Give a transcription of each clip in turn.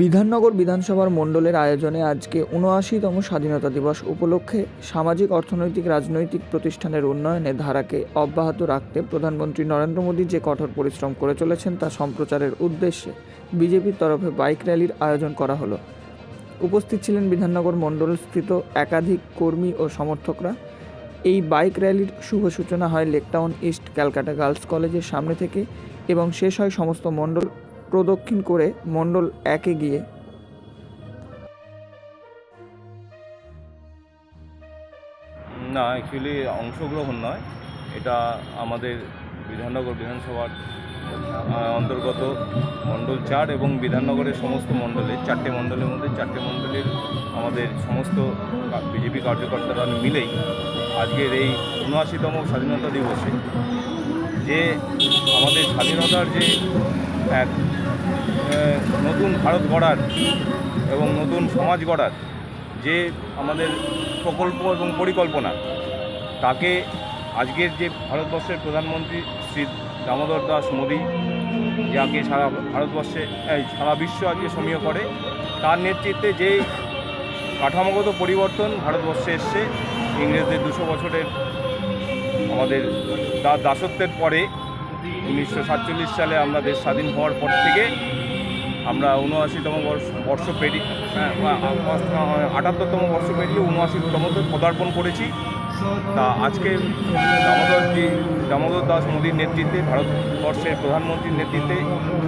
বিধাননগর বিধানসভার মণ্ডলের আয়োজনে আজকে উনআশিতম স্বাধীনতা দিবস উপলক্ষে সামাজিক, অর্থনৈতিক, রাজনৈতিক প্রতিষ্ঠানের উন্নয়নে ধারাকে অব্যাহত রাখতে প্রধানমন্ত্রী নরেন্দ্র মোদী যে কঠোর পরিশ্রম করে চলেছেন তা সম্প্রচারের উদ্দেশ্যে বিজেপির তরফে বাইক র্যালির আয়োজন করা হলো। উপস্থিত ছিলেন বিধাননগর মণ্ডলস্থিত একাধিক কর্মী ও সমর্থকরা। এই বাইক র্যালির শুভ সূচনা হয় লেকটাউন ইস্ট ক্যালকাটা গার্লস কলেজের সামনে থেকে এবং শেষ হয় সমস্ত মণ্ডল প্রদক্ষিণ করে মণ্ডল একে গিয়ে না অ্যাকচুয়ালি অংশগ্রহণ নয়। এটা আমাদের বিধাননগর বিধানসভার অন্তর্গত মণ্ডল চার এবং বিধাননগরের সমস্ত মণ্ডলে চারটে মণ্ডলের মধ্যে, চারটে মণ্ডলের আমাদের সমস্ত বিজেপি কার্যকর্তারা মিলেই আজকের এই উনআশিতম স্বাধীনতা দিবসে যে আমাদের স্বাধীনতার যে এক নতুন ভারত গড়ার এবং নতুন সমাজ গড়ার যে আমাদের প্রকল্প এবং পরিকল্পনা, তাকে আজকের যে ভারতবর্ষের প্রধানমন্ত্রী শ্রী দামোদর দাস মোদী যাকে সারা ভারতবর্ষে সারা বিশ্ব আজকে সমীহ করে, তার নেতৃত্বে যে কাঠামোগত পরিবর্তন ভারতবর্ষে এসছে, ইংরেজদের দুশো বছরের আমাদের দাসত্বের পরে উনিশশো সাতচল্লিশ সালে আমরা দেশ স্বাধীন হওয়ার পর থেকে আমরা উনআশিতম বর্ষ বর্ষ পেরি হ্যাঁ, আটাত্তরতম বর্ষ পেরিয়ে উনআশিতম পদার্পণ করেছি। তা আজকে দামোদরজি দামোদর দাস মোদীর নেতৃত্বে ভারতবর্ষের প্রধানমন্ত্রীর নেতৃত্বে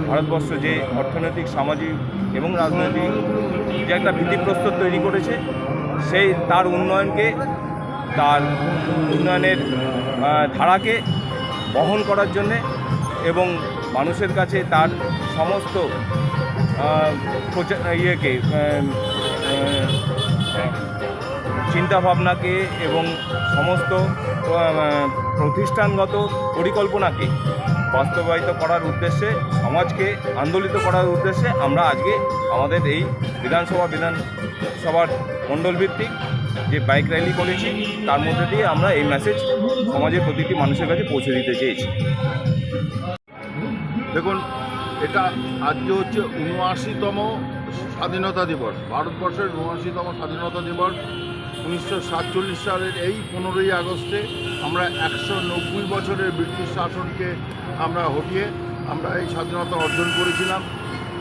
ভারতবর্ষ যে অর্থনৈতিক সামাজিক এবং রাজনৈতিক যে একটা ভিত্তিপ্রস্তর তৈরি করেছে সেই তার উন্নয়নকে তার উন্নয়নের ধারাকে বহন করার জন্যে এবং মানুষের কাছে তার সমস্ত ইয়েকে চিন্তাভাবনাকে এবং সমস্ত প্রতিষ্ঠানগত পরিকল্পনাকে বাস্তবায়িত করার উদ্দেশ্যে, সমাজকে আন্দোলিত করার উদ্দেশ্যে আমরা আজকে আমাদের এই বিধানসভা বিধানসভার মণ্ডলভিত্তিক যে বাইক র্যালি করেছি, তার মধ্যে দিয়ে আমরা এই মেসেজ সমাজের প্রতিটি মানুষের কাছে পৌঁছে দিতে চেয়েছি। দেখুন, এটা আজকে হচ্ছে উনআশিতম স্বাধীনতা দিবস। ভারতবর্ষের উনআশিতম স্বাধীনতা দিবস। উনিশশো সাতচল্লিশ সালের এই পনেরোই আগস্টে আমরা একশো নব্বই বছরের ব্রিটিশ শাসনকে আমরা হটিয়ে আমরা এই স্বাধীনতা অর্জন করেছিলাম।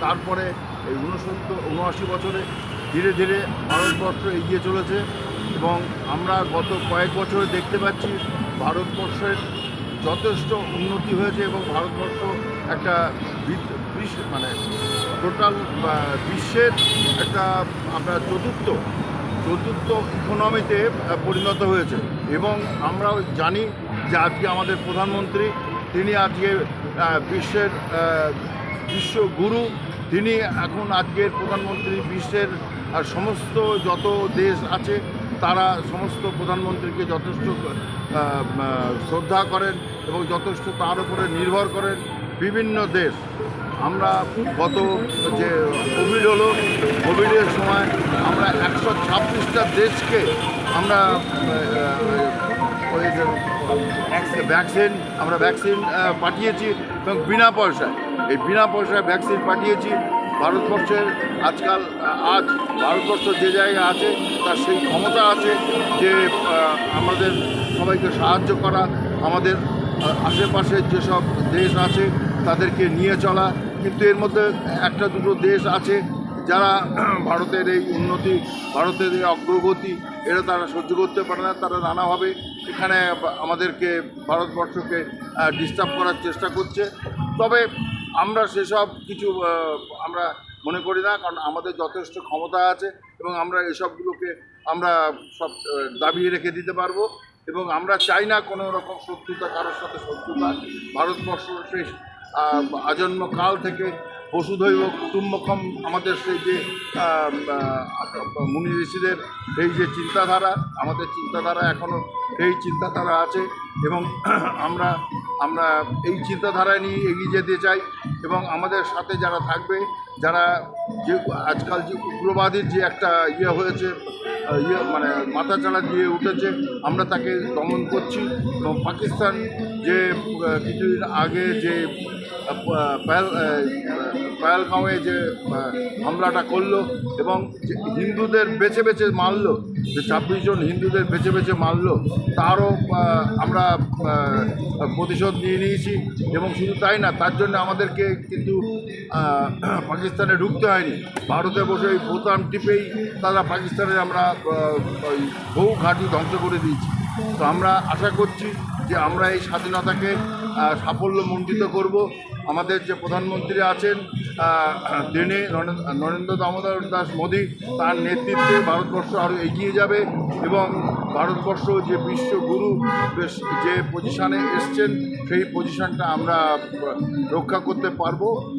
তারপরে এই উনসত্তর, উনআশি বছরে ধীরে ধীরে ভারতবর্ষ এগিয়ে চলেছে এবং আমরা গত কয়েক বছরে দেখতে পাচ্ছি ভারতবর্ষের যথেষ্ট উন্নতি হয়েছে এবং ভারতবর্ষ একটা মানে টোটাল বিশ্বের একটা আমরা চতুর্থ চতুর্থ ইকোনমিতে পরিণত হয়েছে এবং আমরা জানি যে আজকে আমাদের প্রধানমন্ত্রী তিনি আজকে বিশ্বের আহ, বিশ্ব গুরু তিনি এখন আজকের প্রধানমন্ত্রী বিশ্বের আর সমস্ত যত দেশ আছে, তারা সমস্ত প্রধানমন্ত্রীকে যথেষ্ট শ্রদ্ধা করেন এবং যথেষ্ট তার উপরে নির্ভর করেন বিভিন্ন দেশ। আমরা গত যে কোভিড হলো, কোভিডের সময় আমরা একশো ছাব্বিশটা দেশকে আমরা ভ্যাকসিন আমরা ভ্যাকসিন পাঠিয়েছি এবং বিনা পয়সায়। এই বিনা পয়সায় ভ্যাকসিন পাঠিয়েছি। ভারতবর্ষের আজকাল, আজ ভারতবর্ষ যে জায়গায় আছে, তার সেই ক্ষমতা আছে যে আমাদের সবাইকে সাহায্য করা, আমাদের আশেপাশের যেসব দেশ আছে, তাদেরকে নিয়ে চলা। কিন্তু এর মধ্যে একটা দুটো দেশ আছে, যারা ভারতের এই উন্নতি, ভারতের এই অগ্রগতি এটা তারা সহ্য করতে পারে না, তারা নানাভাবে এখানে আমাদেরকে, ভারতবর্ষকে ডিস্টার্ব করার চেষ্টা করছে। তবে আমরা সেসব কিছু আমরা মনে করি না, কারণ আমাদের যথেষ্ট ক্ষমতা আছে এবং আমরা এসবগুলোকে আমরা সব দাবিয়ে রেখে দিতে পারব এবং আমরা চাই না কোনো রকম শত্রুতা, কারোর সাথে শত্রুতা। ভারতবর্ষ শেষ আজন্ম কাল থেকে বসুধৈব কুটুম্বকম আমাদের সেই যে মুনি ঋষিদের সেই যে চিন্তাধারা, আমাদের চিন্তাধারা এখনও সেই চিন্তাধারা আছে এবং আমরা আমরা এই চিন্তাধারা নিয়ে এগিয়ে যেতে চাই। এবং আমাদের সাথে যারা থাকবে, যারা যে আজকাল যে উগ্রবাদীর যে একটা ইয়ে হয়েছে ইয়ে মানে মাথাচাড়া দিয়ে উঠেছে, আমরা তাকে দমন করছি। এবং পাকিস্তান যে কিছুদিন আগে যে পায়াল পায়ালগাঁওয়ে যে হামলাটা করল এবং হিন্দুদের বেছে বেছে মারলো যে ছাব্বিশ জন হিন্দুদের বেছে বেছে মারল, তারও আমরা প্রতিশোধ নিয়ে নিয়েছি এবং শুধু তাই না, তার জন্য আমাদেরকে কিন্তু পাকিস্তানে ঢুকতে হয়নি। ভারতে বসে ওই বোতাম টিপেই তারা পাকিস্তানে আমরা বহু ঘাঁটি ধ্বংস করে দিয়েছি। তো আমরা আশা করছি যে আমরা এই স্বাধীনতাকে সাফল্যমণ্ডিত করব। আমাদের যে প্রধানমন্ত্রী আছেন দিনে নরেন্দ্র দামোদর দাস মোদী, তার নেতৃত্বে ভারতবর্ষ আরও এগিয়ে যাবে এবং ভারতবর্ষ যে বিশ্বগুরু বেশ- যে পজিশানে এসছেন, সেই পজিশানটা আমরা রক্ষা করতে পারব।